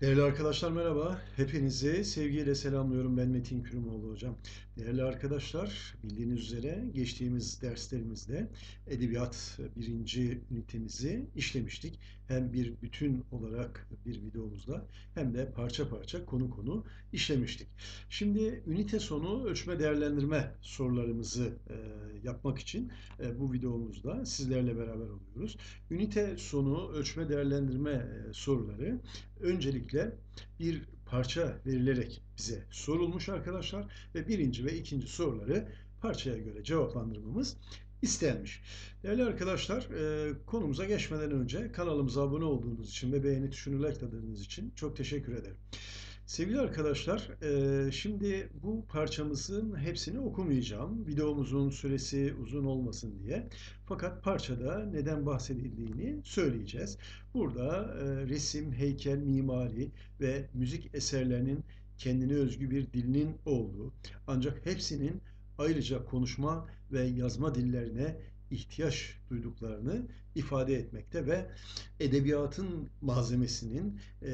Değerli arkadaşlar merhaba. Hepinizi sevgiyle selamlıyorum. Ben Metin Kürümoğlu hocam. Değerli arkadaşlar bildiğiniz üzere geçtiğimiz derslerimizde edebiyat birinci ünitemizi işlemiştik. Hem bir bütün olarak bir videomuzda hem de parça parça konu konu işlemiştik. Şimdi ünite sonu ölçme değerlendirme sorularımızı e, yapmak için e, bu videomuzda sizlerle beraber oluyoruz. Ünite sonu ölçme değerlendirme e, soruları öncelikle bir parça verilerek bize sorulmuş arkadaşlar ve birinci ve ikinci soruları parçaya göre cevaplandırmamız istenmiş. Değerli arkadaşlar e, konumuza geçmeden önce kanalımıza abone olduğunuz için ve beğeni tuşunu likeladığınız için çok teşekkür ederim. Sevgili arkadaşlar, e, şimdi bu parçamızın hepsini okumayacağım. Videomuzun süresi uzun olmasın diye. Fakat parçada neden bahsedildiğini söyleyeceğiz. Burada e, resim, heykel, mimari ve müzik eserlerinin kendine özgü bir dilinin olduğu, ancak hepsinin ayrıca konuşma ve yazma dillerine ihtiyaç duyduklarını ifade etmekte ve edebiyatın malzemesinin e,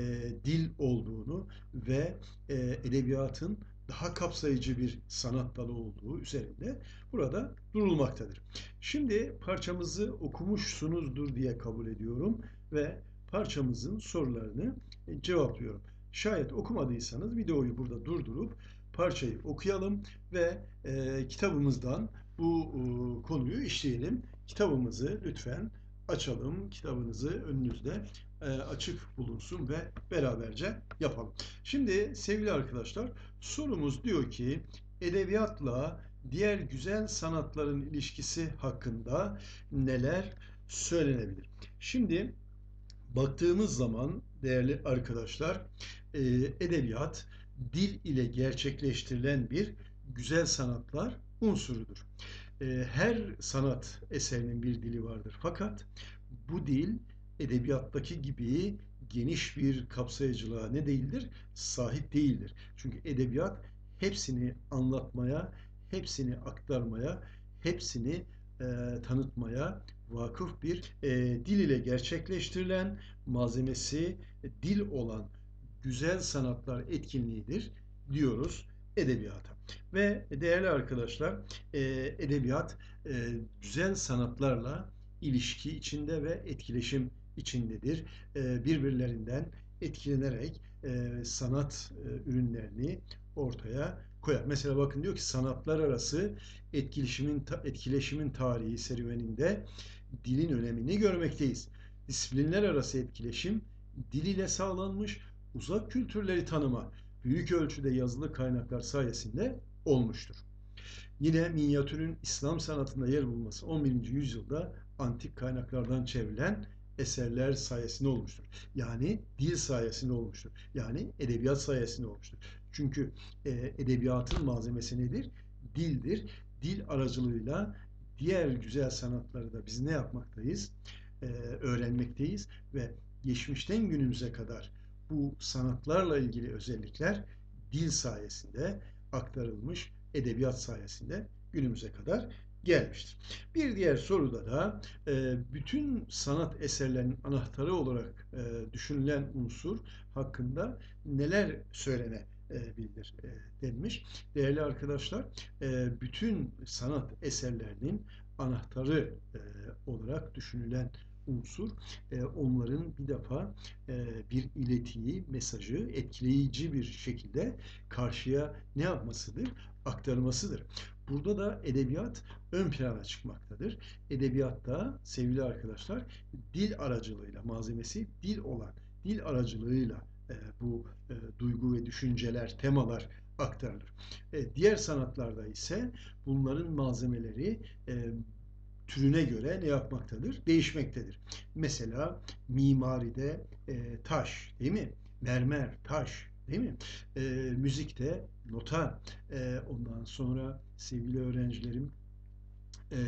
dil olduğunu ve e, edebiyatın daha kapsayıcı bir sanat dalı olduğu üzerinde burada durulmaktadır. Şimdi parçamızı okumuşsunuzdur diye kabul ediyorum ve parçamızın sorularını cevaplıyorum. Şayet okumadıysanız videoyu burada durdurup parçayı okuyalım ve e, kitabımızdan bu e, konuyu işleyelim. Kitabımızı lütfen açalım. Kitabınızı önünüzde e, açık bulunsun ve beraberce yapalım. Şimdi sevgili arkadaşlar sorumuz diyor ki edebiyatla diğer güzel sanatların ilişkisi hakkında neler söylenebilir? Şimdi baktığımız zaman değerli arkadaşlar e, edebiyat dil ile gerçekleştirilen bir güzel sanatlar unsurudur. Ee, her sanat eserinin bir dili vardır. Fakat bu dil edebiyattaki gibi geniş bir kapsayıcılığa ne değildir? Sahip değildir. Çünkü edebiyat hepsini anlatmaya, hepsini aktarmaya, hepsini e, tanıtmaya vakıf bir e, dil ile gerçekleştirilen malzemesi dil olan güzel sanatlar etkinliğidir diyoruz edebiyata. Ve değerli arkadaşlar e, edebiyat e, güzel sanatlarla ilişki içinde ve etkileşim içindedir. E, birbirlerinden etkilenerek sanat ürünlerini ortaya koyar. Mesela bakın diyor ki sanatlar arası etkileşimin etkileşimin tarihi serüveninde dilin önemini görmekteyiz. Disiplinler arası etkileşim dil ile sağlanmış uzak kültürleri tanıma büyük ölçüde yazılı kaynaklar sayesinde olmuştur. Yine minyatürün İslam sanatında yer bulması 11. yüzyılda antik kaynaklardan çevrilen eserler sayesinde olmuştur. Yani dil sayesinde olmuştur. Yani edebiyat sayesinde olmuştur. Çünkü e, edebiyatın malzemesi nedir? Dildir. Dil aracılığıyla diğer güzel sanatları da biz ne yapmaktayız? E, öğrenmekteyiz ve geçmişten günümüze kadar bu sanatlarla ilgili özellikler dil sayesinde aktarılmış, edebiyat sayesinde günümüze kadar gelmiştir. Bir diğer soruda da e, bütün sanat eserlerinin anahtarı olarak e, düşünülen unsur hakkında neler söylenebilir e, denmiş. Değerli arkadaşlar, bütün sanat eserlerinin anahtarı olarak düşünülen unsur e, onların bir defa e, bir iletiyi, mesajı etkileyici bir şekilde karşıya ne yapmasıdır? Aktarmasıdır. Burada da edebiyat ön plana çıkmaktadır. Edebiyatta sevgili arkadaşlar dil aracılığıyla malzemesi dil olan dil aracılığıyla e, bu e, duygu ve düşünceler, temalar aktarılır. E, diğer sanatlarda ise bunların malzemeleri e, türüne göre ne yapmaktadır? Değişmektedir. Mesela mimaride e, taş değil mi? Mermer, taş değil mi? E, müzikte nota, e, ondan sonra sevgili öğrencilerim e,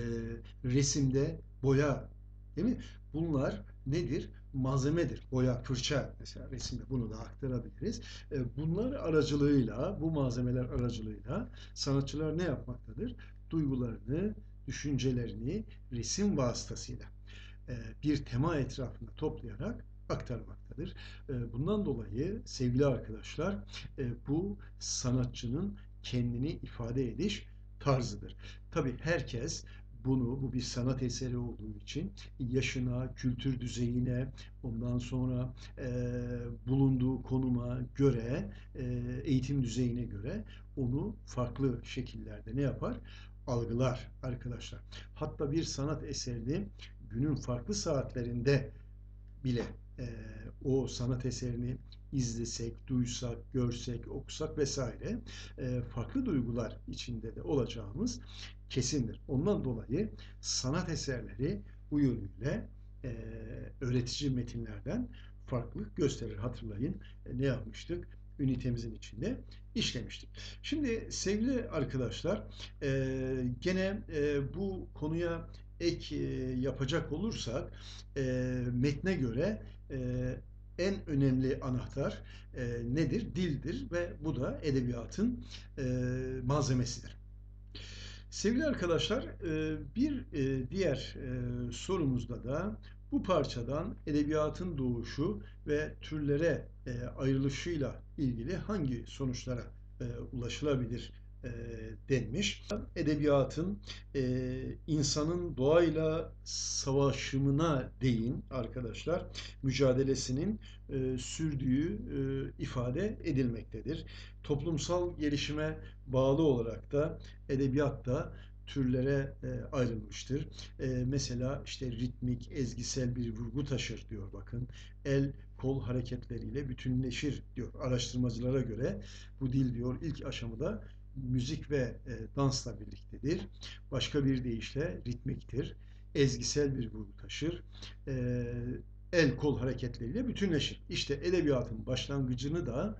resimde boya değil mi? Bunlar nedir? Malzemedir. Boya, fırça mesela resimde bunu da aktarabiliriz. E, bunlar aracılığıyla, bu malzemeler aracılığıyla sanatçılar ne yapmaktadır? Duygularını, düşüncelerini resim vasıtasıyla e, bir tema etrafında toplayarak aktarmaktadır. E, bundan dolayı sevgili arkadaşlar e, bu sanatçının kendini ifade ediş tarzıdır. Tabi herkes bunu, bu bir sanat eseri olduğu için yaşına, kültür düzeyine, ondan sonra e, bulunduğu konuma göre, e, eğitim düzeyine göre onu farklı şekillerde ne yapar? Algılar arkadaşlar. Hatta bir sanat eserini günün farklı saatlerinde bile e, o sanat eserini izlesek, duysak, görsek, okusak vesaire e, farklı duygular içinde de olacağımız kesindir. Ondan dolayı sanat eserleri bu yönüyle e, öğretici metinlerden farklılık gösterir. Hatırlayın e, ne yapmıştık? Ünitemizin içinde işlemiştik. Şimdi sevgili arkadaşlar e, gene e, bu konuya ek e, yapacak olursak e, metne göre e, en önemli anahtar e, nedir? Dildir ve bu da edebiyatın e, malzemesidir. Sevgili arkadaşlar, e, bir e, diğer e, sorumuzda da bu parçadan edebiyatın doğuşu ve türlere ayrılışıyla ilgili hangi sonuçlara ulaşılabilir e, denmiş. Edebiyatın e, insanın doğayla savaşımına değin arkadaşlar mücadelesinin e, sürdüğü e, ifade edilmektedir. Toplumsal gelişime bağlı olarak da edebiyat da türlere e, ayrılmıştır. E, mesela işte ritmik, ezgisel bir vurgu taşır diyor bakın. El, kol hareketleriyle bütünleşir diyor. Araştırmacılara göre bu dil diyor ilk aşamada müzik ve e, dansla birliktedir. Başka bir deyişle ritmiktir. Ezgisel bir vurgu taşır. E, el kol hareketleriyle bütünleşir. İşte edebiyatın başlangıcını da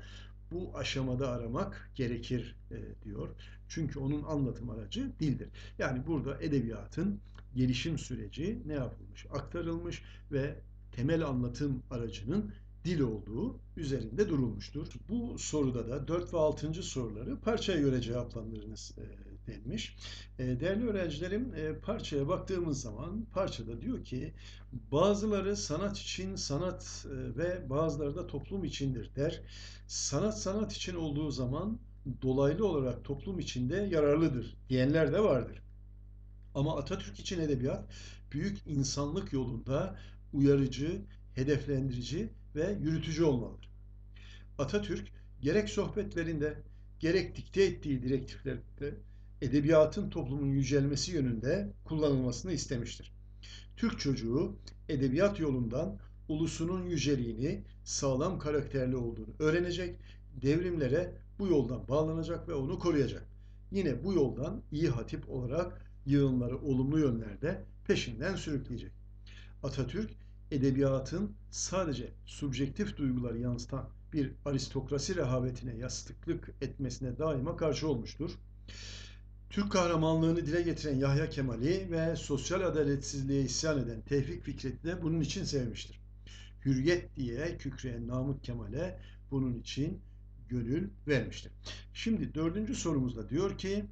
bu aşamada aramak gerekir e, diyor. Çünkü onun anlatım aracı dildir. Yani burada edebiyatın gelişim süreci ne yapılmış? Aktarılmış ve temel anlatım aracının dil olduğu üzerinde durulmuştur. Bu soruda da 4 ve 6. soruları parçaya göre cevaplandırınız e, denmiş. E, değerli öğrencilerim e, parçaya baktığımız zaman parçada diyor ki bazıları sanat için sanat ve bazıları da toplum içindir der. Sanat sanat için olduğu zaman dolaylı olarak toplum içinde yararlıdır diyenler de vardır. Ama Atatürk için edebiyat büyük insanlık yolunda uyarıcı, hedeflendirici ve yürütücü olmalıdır. Atatürk gerek sohbetlerinde gerek dikte ettiği direktiflerde edebiyatın toplumun yücelmesi yönünde kullanılmasını istemiştir. Türk çocuğu edebiyat yolundan ulusunun yüceliğini, sağlam karakterli olduğunu öğrenecek, devrimlere bu yoldan bağlanacak ve onu koruyacak. Yine bu yoldan iyi hatip olarak yığınları olumlu yönlerde peşinden sürükleyecek. Atatürk edebiyatın sadece subjektif duyguları yansıtan bir aristokrasi rehavetine yastıklık etmesine daima karşı olmuştur. Türk kahramanlığını dile getiren Yahya Kemal'i ve sosyal adaletsizliğe isyan eden Tevfik Fikret'i de bunun için sevmiştir. Hürriyet diye kükreyen Namık Kemal'e bunun için gönül vermiştir. Şimdi dördüncü sorumuzda diyor ki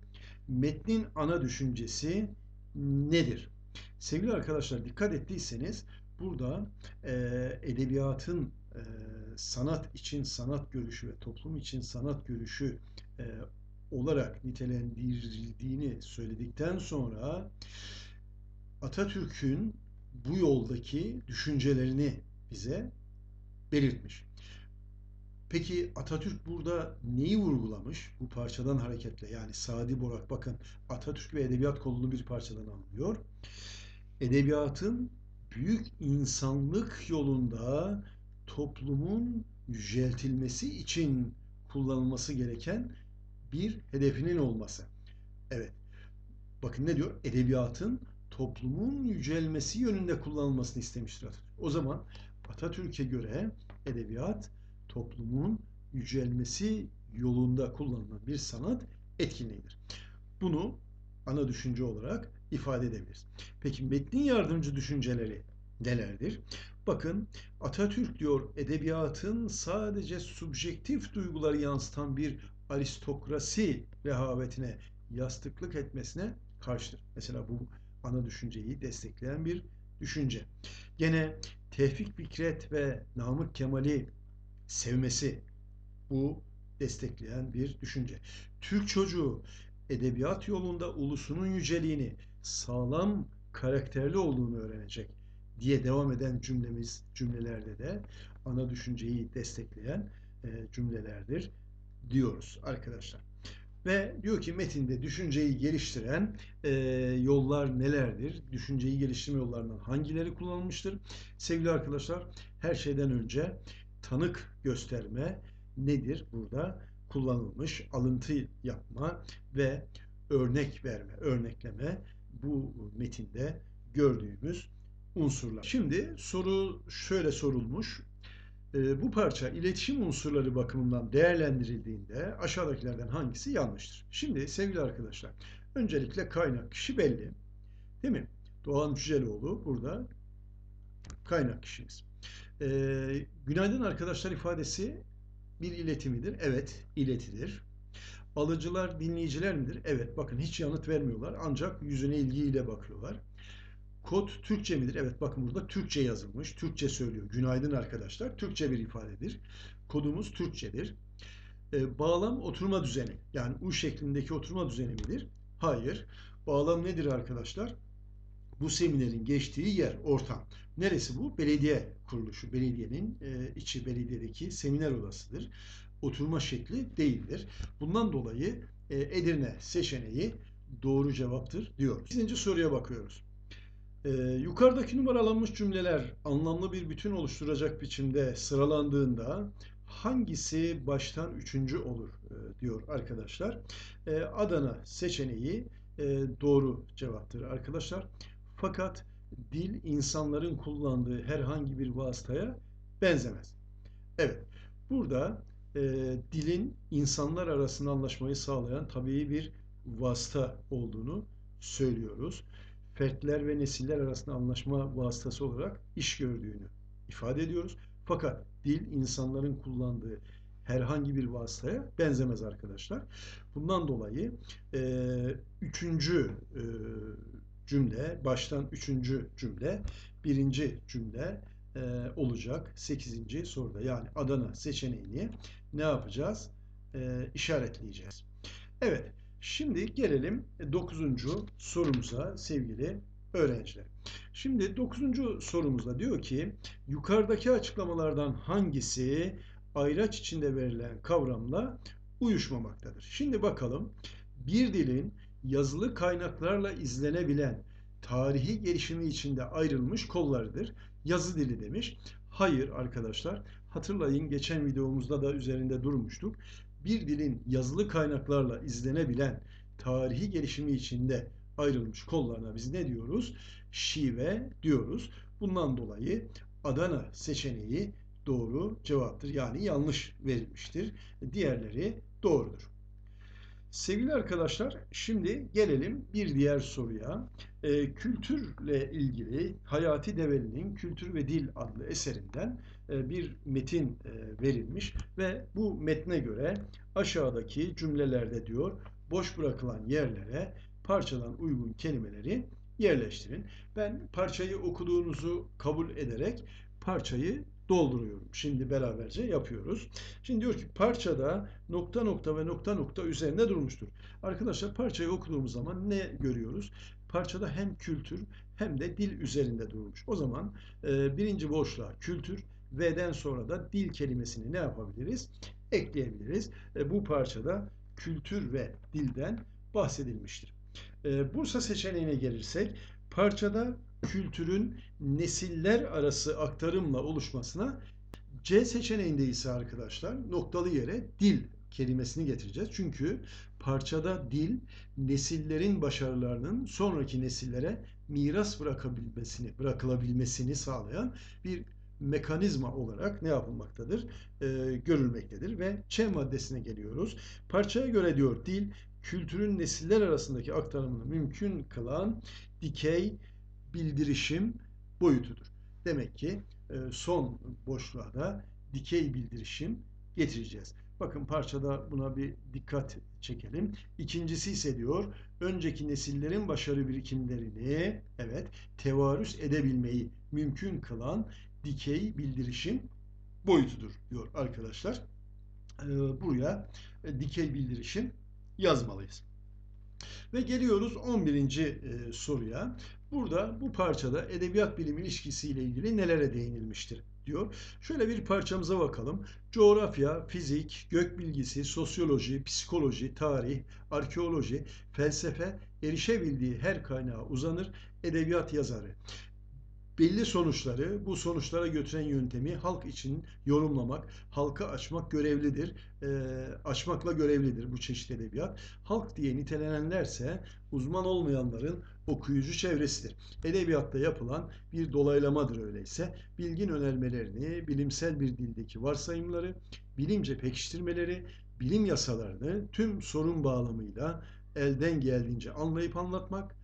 metnin ana düşüncesi nedir? Sevgili arkadaşlar dikkat ettiyseniz Burada e, edebiyatın e, sanat için sanat görüşü ve toplum için sanat görüşü e, olarak nitelendirildiğini söyledikten sonra Atatürk'ün bu yoldaki düşüncelerini bize belirtmiş. Peki Atatürk burada neyi vurgulamış bu parçadan hareketle? Yani Sadi Borak bakın Atatürk ve edebiyat kolunu bir parçadan anlıyor. Edebiyatın büyük insanlık yolunda toplumun yüceltilmesi için kullanılması gereken bir hedefinin olması. Evet. Bakın ne diyor? Edebiyatın toplumun yücelmesi yönünde kullanılmasını istemiştir Atatürk. O zaman Atatürk'e göre edebiyat toplumun yücelmesi yolunda kullanılan bir sanat etkinliğidir. Bunu ana düşünce olarak ifade edebiliriz. Peki metnin yardımcı düşünceleri nelerdir? Bakın Atatürk diyor edebiyatın sadece subjektif duyguları yansıtan bir aristokrasi rehavetine yastıklık etmesine karşıdır. Mesela bu ana düşünceyi destekleyen bir düşünce. Gene Tevfik Fikret ve Namık Kemal'i sevmesi bu destekleyen bir düşünce. Türk çocuğu edebiyat yolunda ulusunun yüceliğini, sağlam karakterli olduğunu öğrenecek diye devam eden cümlemiz cümlelerde de ana düşünceyi destekleyen e, cümlelerdir diyoruz arkadaşlar. Ve diyor ki metinde düşünceyi geliştiren e, yollar nelerdir? Düşünceyi geliştirme yollarından hangileri kullanılmıştır? Sevgili arkadaşlar her şeyden önce tanık gösterme nedir burada? Kullanılmış alıntı yapma ve örnek verme, örnekleme bu metinde gördüğümüz unsurlar. Şimdi soru şöyle sorulmuş. E, bu parça iletişim unsurları bakımından değerlendirildiğinde aşağıdakilerden hangisi yanlıştır? Şimdi sevgili arkadaşlar, öncelikle kaynak kişi belli. Değil mi? Doğan Cüceloğlu burada kaynak kişimiz. E, günaydın arkadaşlar ifadesi bir iletimidir. Evet, iletidir. Alıcılar dinleyiciler midir? Evet, bakın hiç yanıt vermiyorlar. Ancak yüzüne ilgiyle bakıyorlar. Kod Türkçe midir? Evet bakın burada Türkçe yazılmış. Türkçe söylüyor. Günaydın arkadaşlar. Türkçe bir ifadedir. Kodumuz Türkçedir. E, bağlam oturma düzeni. Yani U şeklindeki oturma düzeni midir? Hayır. Bağlam nedir arkadaşlar? Bu seminerin geçtiği yer, ortam. Neresi bu? Belediye kuruluşu. Belediyenin e, içi belediyedeki seminer odasıdır. Oturma şekli değildir. Bundan dolayı e, Edirne seçeneği doğru cevaptır diyoruz. İkinci soruya bakıyoruz. Ee, yukarıdaki numaralanmış cümleler anlamlı bir bütün oluşturacak biçimde sıralandığında hangisi baştan üçüncü olur e, diyor arkadaşlar. E, Adana seçeneği e, doğru cevaptır arkadaşlar. Fakat dil insanların kullandığı herhangi bir vasıtaya benzemez. Evet, burada e, dilin insanlar arasında anlaşmayı sağlayan tabii bir vasıta olduğunu söylüyoruz fertler ve nesiller arasında anlaşma vasıtası olarak iş gördüğünü ifade ediyoruz. Fakat dil insanların kullandığı herhangi bir vasıtaya benzemez arkadaşlar. Bundan dolayı e, üçüncü e, cümle, baştan üçüncü cümle, birinci cümle e, olacak sekizinci soruda. Yani Adana seçeneğini ne yapacağız? E, işaretleyeceğiz. Evet. Şimdi gelelim 9. sorumuza sevgili öğrenciler. Şimdi 9. sorumuzda diyor ki yukarıdaki açıklamalardan hangisi ayraç içinde verilen kavramla uyuşmamaktadır? Şimdi bakalım bir dilin yazılı kaynaklarla izlenebilen tarihi gelişimi içinde ayrılmış kollarıdır. Yazı dili demiş. Hayır arkadaşlar hatırlayın geçen videomuzda da üzerinde durmuştuk bir dilin yazılı kaynaklarla izlenebilen tarihi gelişimi içinde ayrılmış kollarına biz ne diyoruz? Şive diyoruz. Bundan dolayı Adana seçeneği doğru cevaptır. Yani yanlış verilmiştir. Diğerleri doğrudur. Sevgili arkadaşlar, şimdi gelelim bir diğer soruya. E, kültürle ilgili Hayati Develi'nin Kültür ve Dil adlı eserinden e, bir metin e, verilmiş ve bu metne göre aşağıdaki cümlelerde diyor boş bırakılan yerlere parçadan uygun kelimeleri yerleştirin. Ben parçayı okuduğunuzu kabul ederek parçayı dolduruyorum. Şimdi beraberce yapıyoruz. Şimdi diyor ki parçada nokta nokta ve nokta nokta üzerinde durmuştur. Arkadaşlar parçayı okuduğumuz zaman ne görüyoruz? Parçada hem kültür hem de dil üzerinde durmuş. O zaman e, birinci boşluğa kültür, V'den sonra da dil kelimesini ne yapabiliriz? Ekleyebiliriz. E, bu parçada kültür ve dilden bahsedilmiştir. E, Bursa seçeneğine gelirsek parçada kültürün nesiller arası aktarımla oluşmasına C seçeneğinde ise arkadaşlar noktalı yere dil kelimesini getireceğiz. Çünkü parçada dil nesillerin başarılarının sonraki nesillere miras bırakabilmesini, bırakılabilmesini sağlayan bir mekanizma olarak ne yapılmaktadır? E, görülmektedir ve Ç maddesine geliyoruz. Parçaya göre diyor dil kültürün nesiller arasındaki aktarımını mümkün kılan dikey bildirişim boyutudur. Demek ki e, son boşluğa da dikey bildirişim getireceğiz. Bakın parçada buna bir dikkat çekelim. İkincisi ise diyor önceki nesillerin başarı birikimlerini evet tevarüs edebilmeyi mümkün kılan dikey bildirişim boyutudur diyor arkadaşlar. Ee, buraya e, dikey bildirişim yazmalıyız. Ve geliyoruz 11. e, soruya. Burada bu parçada edebiyat bilim ilişkisiyle ilgili nelere değinilmiştir diyor. Şöyle bir parçamıza bakalım. Coğrafya, fizik, gök bilgisi, sosyoloji, psikoloji, tarih, arkeoloji, felsefe erişebildiği her kaynağa uzanır. Edebiyat yazarı belli sonuçları, bu sonuçlara götüren yöntemi halk için yorumlamak, halka açmak görevlidir. E, açmakla görevlidir bu çeşit edebiyat. Halk diye nitelenenlerse uzman olmayanların okuyucu çevresidir. Edebiyatta yapılan bir dolaylamadır öyleyse. Bilgin önermelerini, bilimsel bir dildeki varsayımları, bilimce pekiştirmeleri, bilim yasalarını tüm sorun bağlamıyla elden geldiğince anlayıp anlatmak,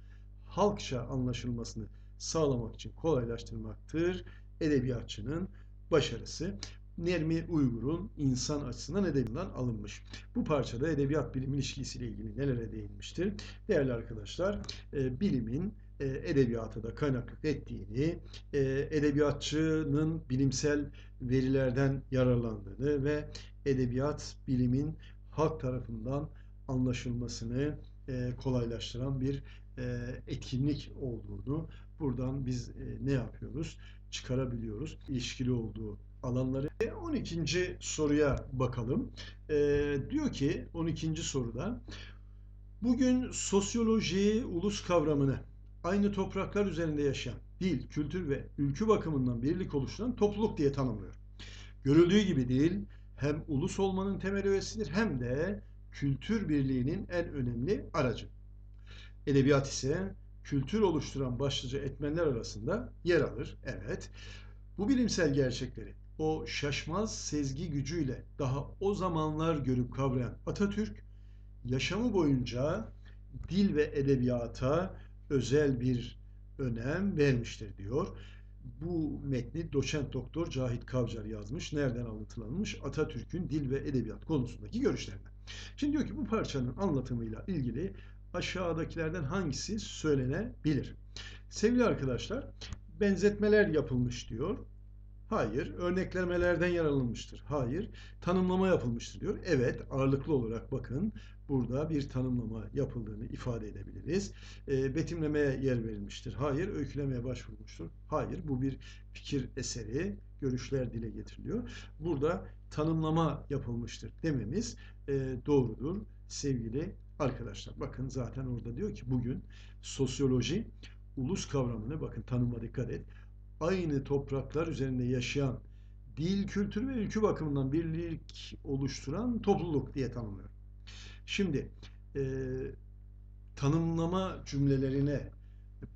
halkça anlaşılmasını sağlamak için kolaylaştırmaktır edebiyatçının başarısı. Nermi Uygur'un insan açısından edebinden alınmış. Bu parçada edebiyat bilim ilişkisiyle ilgili nelere değinmiştir? Değerli arkadaşlar, e, bilimin e, edebiyata da kaynaklık ettiğini, e, edebiyatçının bilimsel verilerden yararlandığını ve edebiyat bilimin halk tarafından anlaşılmasını kolaylaştıran bir etkinlik olduğunu buradan biz ne yapıyoruz? Çıkarabiliyoruz. İlişkili olduğu alanları. 12. soruya bakalım. E, diyor ki 12. soruda bugün sosyoloji ulus kavramını aynı topraklar üzerinde yaşayan dil, kültür ve ülkü bakımından birlik oluşturan topluluk diye tanımlıyor. Görüldüğü gibi değil, hem ulus olmanın temel öğesidir hem de kültür birliğinin en önemli aracı. Edebiyat ise kültür oluşturan başlıca etmenler arasında yer alır. Evet. Bu bilimsel gerçekleri o şaşmaz sezgi gücüyle daha o zamanlar görüp kavrayan Atatürk yaşamı boyunca dil ve edebiyata özel bir önem vermiştir diyor. Bu metni doçent doktor Cahit Kavcar yazmış. Nereden alıntılanmış? Atatürk'ün dil ve edebiyat konusundaki görüşlerinden. Şimdi diyor ki bu parçanın anlatımıyla ilgili aşağıdakilerden hangisi söylenebilir? Sevgili arkadaşlar, benzetmeler yapılmış diyor. Hayır. Örneklemelerden yararlanmıştır. Hayır. Tanımlama yapılmıştır diyor. Evet. Ağırlıklı olarak bakın burada bir tanımlama yapıldığını ifade edebiliriz. E, betimlemeye yer verilmiştir. Hayır. Öykülemeye başvurmuştur. Hayır. Bu bir fikir eseri. Görüşler dile getiriliyor. Burada tanımlama yapılmıştır dememiz e, doğrudur sevgili arkadaşlar. Bakın zaten orada diyor ki bugün sosyoloji ulus kavramını bakın tanıma dikkat et aynı topraklar üzerinde yaşayan dil, kültür ve ülkü bakımından birlik oluşturan topluluk diye tanımlıyor. Şimdi e, tanımlama cümlelerine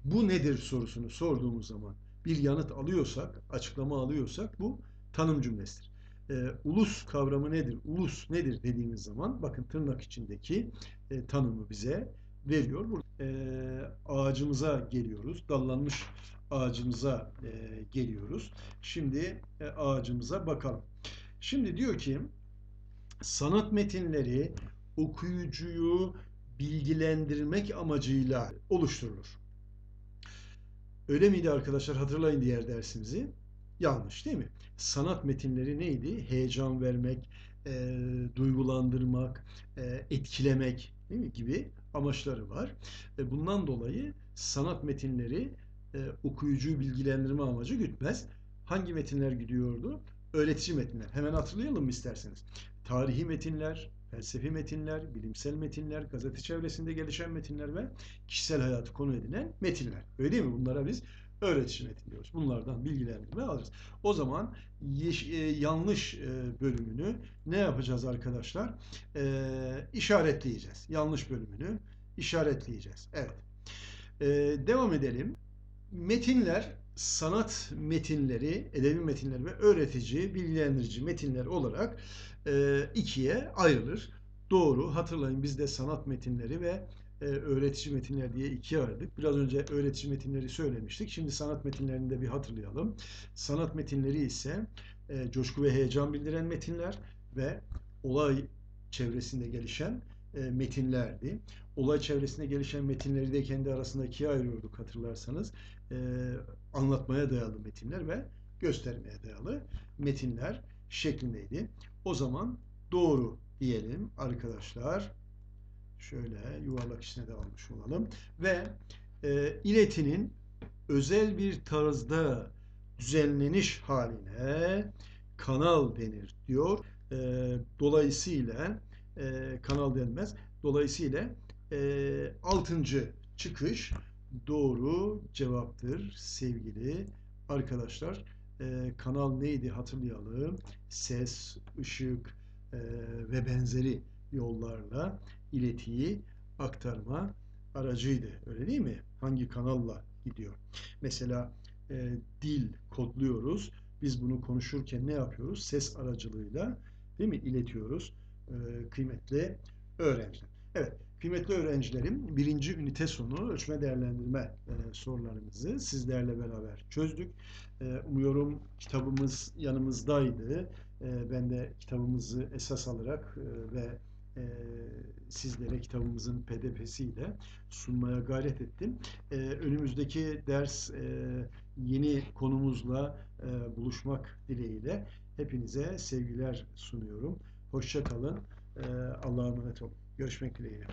bu nedir sorusunu sorduğumuz zaman bir yanıt alıyorsak, açıklama alıyorsak bu tanım cümlesidir. E, ulus kavramı nedir? Ulus nedir dediğimiz zaman bakın tırnak içindeki e, tanımı bize veriyor. Burada, e, ağacımıza geliyoruz. Dallanmış ağacımıza e, geliyoruz. Şimdi e, ağacımıza bakalım. Şimdi diyor ki sanat metinleri okuyucuyu bilgilendirmek amacıyla oluşturulur. Öyle miydi arkadaşlar? Hatırlayın diğer dersimizi. Yanlış değil mi? Sanat metinleri neydi? Heyecan vermek, e, duygulandırmak, e, etkilemek değil mi? gibi amaçları var. E, bundan dolayı sanat metinleri e, okuyucuyu bilgilendirme amacı gütmez. Hangi metinler gidiyordu? Öğretici metinler. Hemen hatırlayalım mı isterseniz? Tarihi metinler, felsefi metinler, bilimsel metinler, gazete çevresinde gelişen metinler ve kişisel hayatı konu edinen metinler. Öyle değil mi? Bunlara biz öğretici metin diyoruz. Bunlardan bilgilendirme alırız. O zaman e, yanlış e, bölümünü ne yapacağız arkadaşlar? E, işaretleyeceğiz. Yanlış bölümünü işaretleyeceğiz. Evet. E, devam edelim metinler sanat metinleri, edebi metinler ve öğretici, bilgilendirici metinler olarak e, ikiye ayrılır. Doğru. Hatırlayın biz de sanat metinleri ve e, öğretici metinler diye ikiye ayırdık. Biraz önce öğretici metinleri söylemiştik. Şimdi sanat metinlerini de bir hatırlayalım. Sanat metinleri ise e, coşku ve heyecan bildiren metinler ve olay çevresinde gelişen e, metinlerdi. Olay çevresinde gelişen metinleri de kendi arasında ikiye ayırıyorduk hatırlarsanız. E, anlatmaya dayalı metinler ve göstermeye dayalı metinler şeklindeydi. O zaman doğru diyelim arkadaşlar. Şöyle yuvarlak içine de almış olalım. Ve e, iletinin özel bir tarzda düzenleniş haline kanal denir diyor. E, dolayısıyla e, kanal denmez. Dolayısıyla e, altıncı çıkış doğru cevaptır sevgili arkadaşlar. E, kanal neydi hatırlayalım. Ses, ışık e, ve benzeri yollarla iletiyi aktarma aracıydı. Öyle değil mi? Hangi kanalla gidiyor? Mesela e, dil kodluyoruz. Biz bunu konuşurken ne yapıyoruz? Ses aracılığıyla değil mi? iletiyoruz. E, kıymetli öğrenciler. Evet, kıymetli öğrencilerim birinci ünite sonu ölçme değerlendirme e, sorularımızı sizlerle beraber çözdük. E, umuyorum kitabımız yanımızdaydı. E, ben de kitabımızı esas alarak e, ve e, sizlere kitabımızın pdf'siyle sunmaya gayret ettim. E, önümüzdeki ders e, yeni konumuzla e, buluşmak dileğiyle hepinize sevgiler sunuyorum. Hoşça kalın. E, Allah'a emanet olun. Görüşmek dileğiyle.